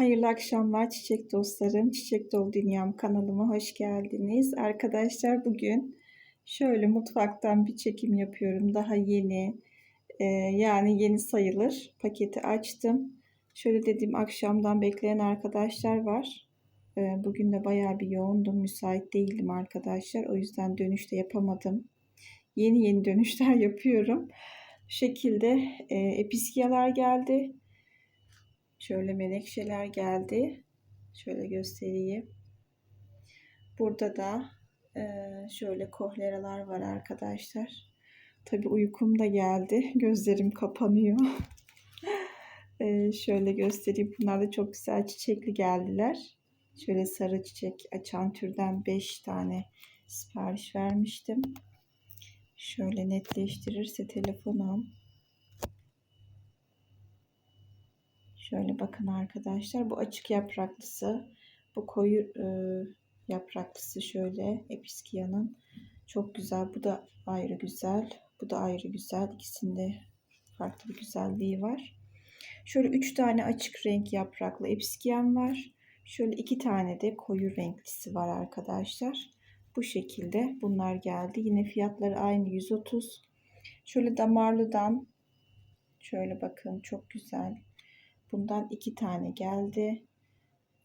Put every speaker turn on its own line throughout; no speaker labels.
Hayırlı akşamlar çiçek dostlarım. Çiçek Dolu Dünyam kanalıma hoş geldiniz. Arkadaşlar bugün şöyle mutfaktan bir çekim yapıyorum. Daha yeni e, yani yeni sayılır. Paketi açtım. Şöyle dediğim akşamdan bekleyen arkadaşlar var. E, bugün de bayağı bir yoğundum. Müsait değildim arkadaşlar. O yüzden dönüşte yapamadım. Yeni yeni dönüşler yapıyorum. Bu şekilde e, episkiyalar geldi. Şöyle menekşeler geldi. Şöyle göstereyim. Burada da e, şöyle kohleralar var arkadaşlar. Tabi uykum da geldi. Gözlerim kapanıyor. e, şöyle göstereyim. Bunlar da çok güzel çiçekli geldiler. Şöyle sarı çiçek açan türden 5 tane sipariş vermiştim. Şöyle netleştirirse telefonum. Şöyle bakın arkadaşlar. Bu açık yapraklısı. Bu koyu e, yapraklısı şöyle. Episkia'nın. Çok güzel. Bu da ayrı güzel. Bu da ayrı güzel. İkisinde farklı bir güzelliği var. Şöyle üç tane açık renk yapraklı Episkia'm var. Şöyle iki tane de koyu renklisi var arkadaşlar. Bu şekilde bunlar geldi. Yine fiyatları aynı 130. Şöyle damarlıdan şöyle bakın çok güzel Bundan iki tane geldi.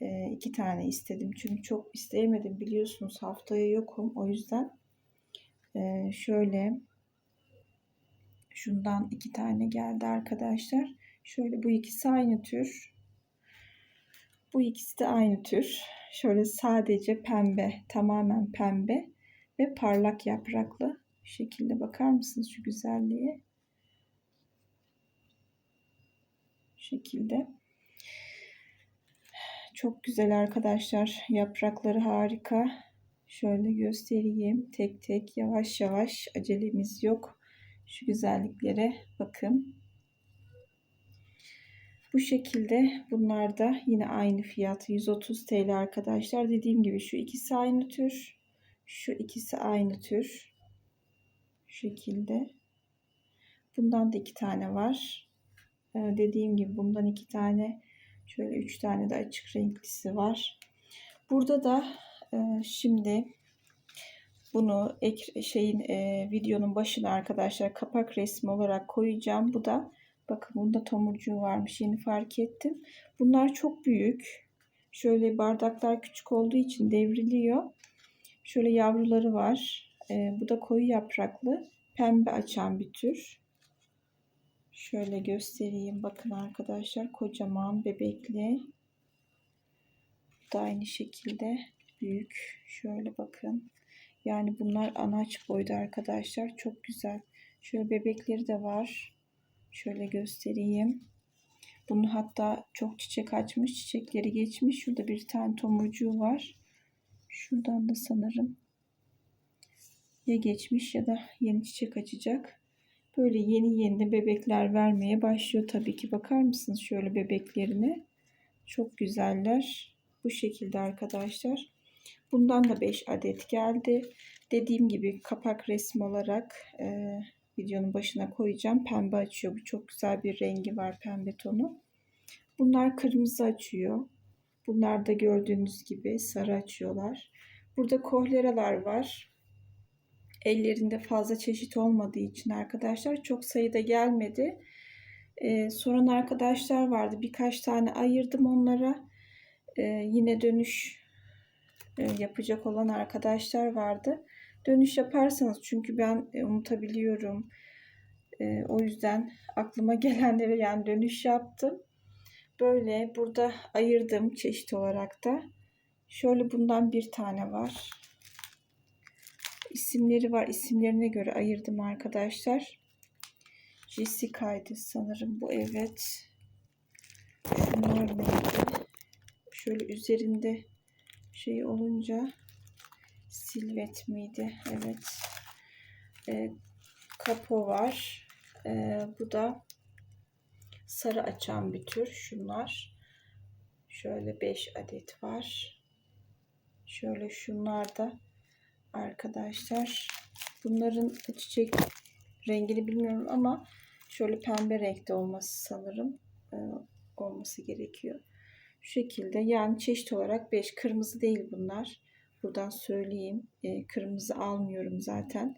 E, iki tane istedim. Çünkü çok isteyemedim. Biliyorsunuz haftaya yokum. O yüzden e, şöyle şundan iki tane geldi arkadaşlar. Şöyle bu ikisi aynı tür. Bu ikisi de aynı tür. Şöyle sadece pembe, tamamen pembe ve parlak yapraklı. Şekilde bakar mısınız şu güzelliğe? Şekilde. Çok güzel arkadaşlar. Yaprakları harika. Şöyle göstereyim. Tek tek yavaş yavaş acelemiz yok. Şu güzelliklere bakın. Bu şekilde bunlar da yine aynı fiyat 130 TL arkadaşlar. Dediğim gibi şu ikisi aynı tür. Şu ikisi aynı tür. Şu şekilde. Bundan da iki tane var. Ee, dediğim gibi bundan iki tane şöyle üç tane de açık renklisi var. Burada da e, şimdi bunu ek, şeyin e, videonun başına arkadaşlar kapak resmi olarak koyacağım. Bu da bakın bunda tomurcuğu varmış yeni fark ettim. Bunlar çok büyük. Şöyle bardaklar küçük olduğu için devriliyor. Şöyle yavruları var. E, bu da koyu yapraklı pembe açan bir tür. Şöyle göstereyim. Bakın arkadaşlar kocaman bebekli. Bu da aynı şekilde büyük. Şöyle bakın. Yani bunlar anaç boyda arkadaşlar. Çok güzel. Şöyle bebekleri de var. Şöyle göstereyim. Bunun hatta çok çiçek açmış. Çiçekleri geçmiş. Şurada bir tane tomurcuğu var. Şuradan da sanırım ya geçmiş ya da yeni çiçek açacak. Böyle yeni yeni bebekler vermeye başlıyor tabii ki. Bakar mısınız şöyle bebeklerine? Çok güzeller. Bu şekilde arkadaşlar. Bundan da 5 adet geldi. Dediğim gibi kapak resmi olarak e, videonun başına koyacağım. Pembe açıyor. Bu çok güzel bir rengi var pembe tonu. Bunlar kırmızı açıyor. Bunlar da gördüğünüz gibi sarı açıyorlar. Burada kohleralar var ellerinde fazla çeşit olmadığı için arkadaşlar çok sayıda gelmedi. Ee, soran arkadaşlar vardı. Birkaç tane ayırdım onlara. Ee, yine dönüş e, yapacak olan arkadaşlar vardı. Dönüş yaparsanız çünkü ben e, unutabiliyorum. E, o yüzden aklıma gelenlere yani dönüş yaptım. Böyle burada ayırdım çeşit olarak da. Şöyle bundan bir tane var isimleri var. İsimlerine göre ayırdım arkadaşlar. Jessica'ydı sanırım bu evet. Şunlar neydi? Şöyle üzerinde şey olunca silvet miydi? Evet. E, kapo var. E, bu da sarı açan bir tür. Şunlar. Şöyle 5 adet var. Şöyle şunlar da arkadaşlar. Bunların çiçek rengini bilmiyorum ama şöyle pembe renkte olması sanırım e, olması gerekiyor. Şu şekilde yani çeşit olarak 5 kırmızı değil bunlar. Buradan söyleyeyim. E, kırmızı almıyorum zaten.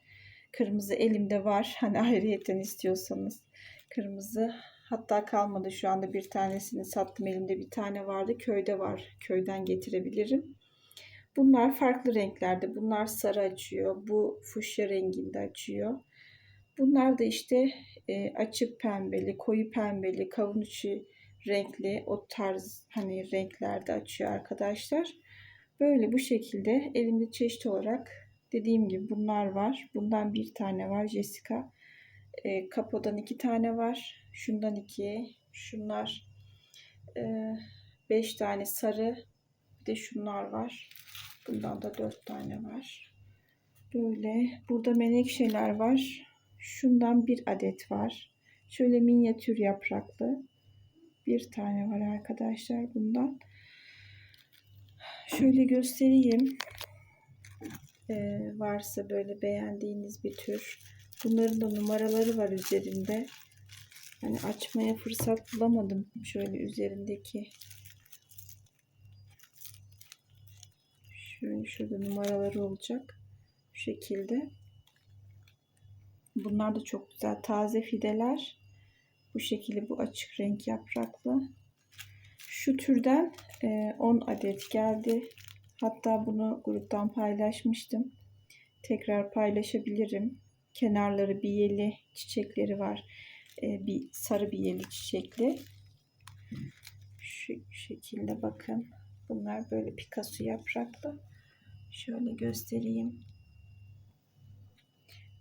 Kırmızı elimde var. Hani ayrıyetten istiyorsanız. Kırmızı hatta kalmadı şu anda bir tanesini sattım elimde bir tane vardı. Köyde var. Köyden getirebilirim. Bunlar farklı renklerde. Bunlar sarı açıyor. Bu fuşya renginde açıyor. Bunlar da işte e, açık pembeli, koyu pembeli, kavun içi renkli o tarz hani renklerde açıyor arkadaşlar. Böyle bu şekilde elimde çeşit olarak dediğim gibi bunlar var. Bundan bir tane var Jessica. E, Kapo'dan iki tane var. Şundan iki. Şunlar e, beş tane sarı. Bir de şunlar var. Bundan da dört tane var. Böyle. Burada menekşeler var. Şundan bir adet var. Şöyle minyatür yapraklı. Bir tane var arkadaşlar bundan. Şöyle göstereyim. Ee, varsa böyle beğendiğiniz bir tür. Bunların da numaraları var üzerinde. Hani açmaya fırsat bulamadım. Şöyle üzerindeki şöyle şurada numaraları olacak. Bu şekilde. Bunlar da çok güzel. Taze fideler. Bu şekilde bu açık renk yapraklı. Şu türden 10 e, adet geldi. Hatta bunu gruptan paylaşmıştım. Tekrar paylaşabilirim. Kenarları biyeli çiçekleri var. E, bir sarı biyeli çiçekli. Şu şekilde bakın. Bunlar böyle Picasso yapraklı. Şöyle göstereyim.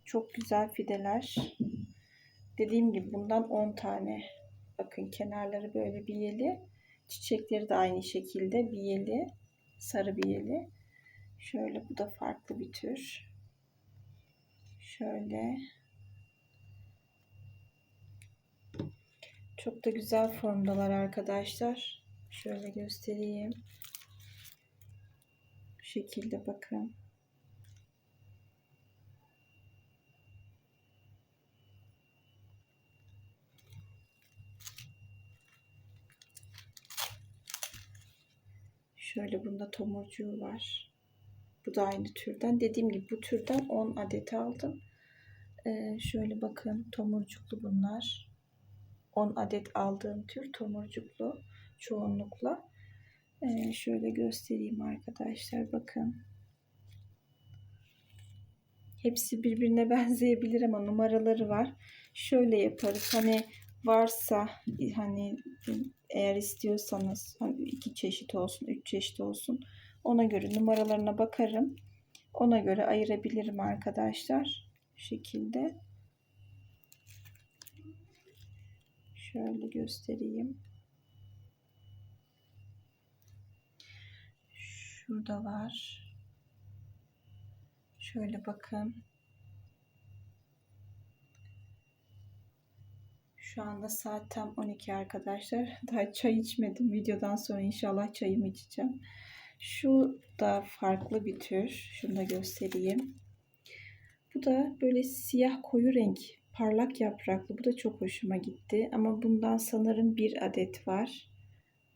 Çok güzel fideler. Dediğim gibi bundan 10 tane. Bakın kenarları böyle biyeli. Çiçekleri de aynı şekilde biyeli. Sarı biyeli. Şöyle bu da farklı bir tür. Şöyle. Çok da güzel formdalar arkadaşlar. Şöyle göstereyim. Şekilde bakın. Şöyle bunda tomurcuğu var. Bu da aynı türden. Dediğim gibi bu türden 10 adet aldım. Ee, şöyle bakın tomurcuklu bunlar. 10 adet aldığım tür tomurcuklu çoğunlukla. Ee, şöyle göstereyim arkadaşlar. Bakın. Hepsi birbirine benzeyebilir ama numaraları var. Şöyle yaparız. Hani varsa hani eğer istiyorsanız hani iki çeşit olsun, üç çeşit olsun ona göre numaralarına bakarım. Ona göre ayırabilirim arkadaşlar. Bu şekilde. Şöyle göstereyim. Şurada var. Şöyle bakın. Şu anda saat tam 12 arkadaşlar. Daha çay içmedim. Videodan sonra inşallah çayımı içeceğim. Şu da farklı bir tür. Şunu da göstereyim. Bu da böyle siyah koyu renk parlak yapraklı. Bu da çok hoşuma gitti. Ama bundan sanırım bir adet var.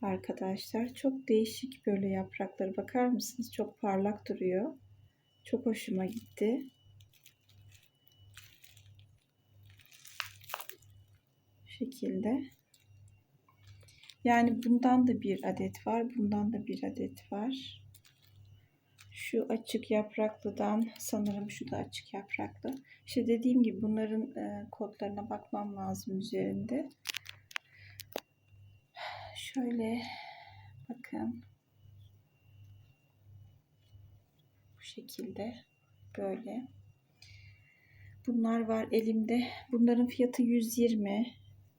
Arkadaşlar çok değişik böyle yaprakları bakar mısınız? Çok parlak duruyor. Çok hoşuma gitti. şekilde. Yani bundan da bir adet var. Bundan da bir adet var. Şu açık yapraklıdan sanırım şu da açık yapraklı. İşte dediğim gibi bunların e, kodlarına bakmam lazım üzerinde. Şöyle bakın. Bu şekilde böyle. Bunlar var elimde. Bunların fiyatı 120.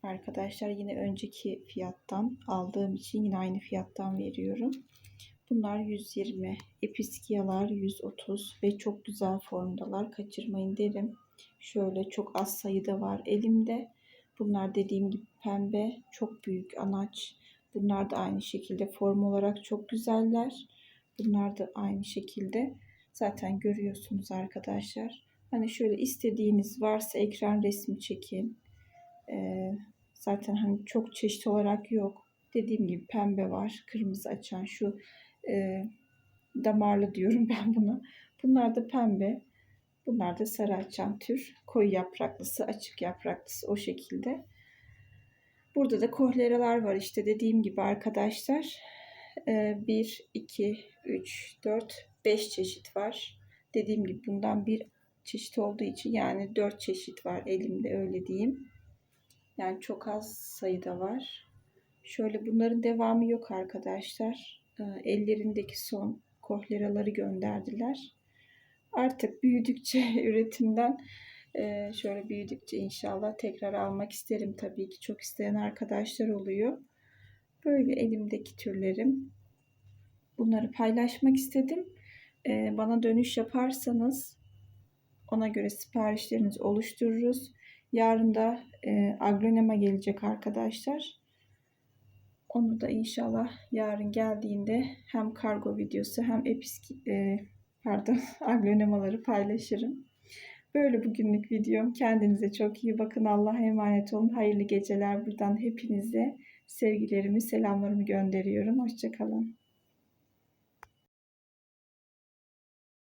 Arkadaşlar yine önceki fiyattan aldığım için yine aynı fiyattan veriyorum. Bunlar 120, episkiyalar 130 ve çok güzel formdalar. Kaçırmayın derim. Şöyle çok az sayıda var elimde. Bunlar dediğim gibi pembe, çok büyük anaç. Bunlar da aynı şekilde form olarak çok güzeller. Bunlar da aynı şekilde. Zaten görüyorsunuz arkadaşlar. Hani şöyle istediğiniz varsa ekran resmi çekin. Ee, zaten hani çok çeşit olarak yok. Dediğim gibi pembe var. Kırmızı açan şu e, damarlı diyorum ben buna. Bunlar da pembe. Bunlar da sarı açan tür. Koyu yapraklısı, açık yapraklısı o şekilde. Burada da kohleralar var işte dediğim gibi arkadaşlar. 1, 2, 3, 4, 5 çeşit var. Dediğim gibi bundan bir çeşit olduğu için yani 4 çeşit var elimde öyle diyeyim. Yani çok az sayıda var. Şöyle bunların devamı yok arkadaşlar. Ee, ellerindeki son kohleraları gönderdiler. Artık büyüdükçe üretimden şöyle büyüdükçe inşallah tekrar almak isterim tabii ki. Çok isteyen arkadaşlar oluyor. Böyle elimdeki türlerim. Bunları paylaşmak istedim. Bana dönüş yaparsanız ona göre siparişlerinizi oluştururuz. Yarın da e, aglonema gelecek arkadaşlar. Onu da inşallah yarın geldiğinde hem kargo videosu hem episki, e, pardon aglonemaları paylaşırım. Böyle bugünlük videom. Kendinize çok iyi bakın. Allah'a emanet olun. Hayırlı geceler buradan hepinize sevgilerimi, selamlarımı gönderiyorum. Hoşçakalın.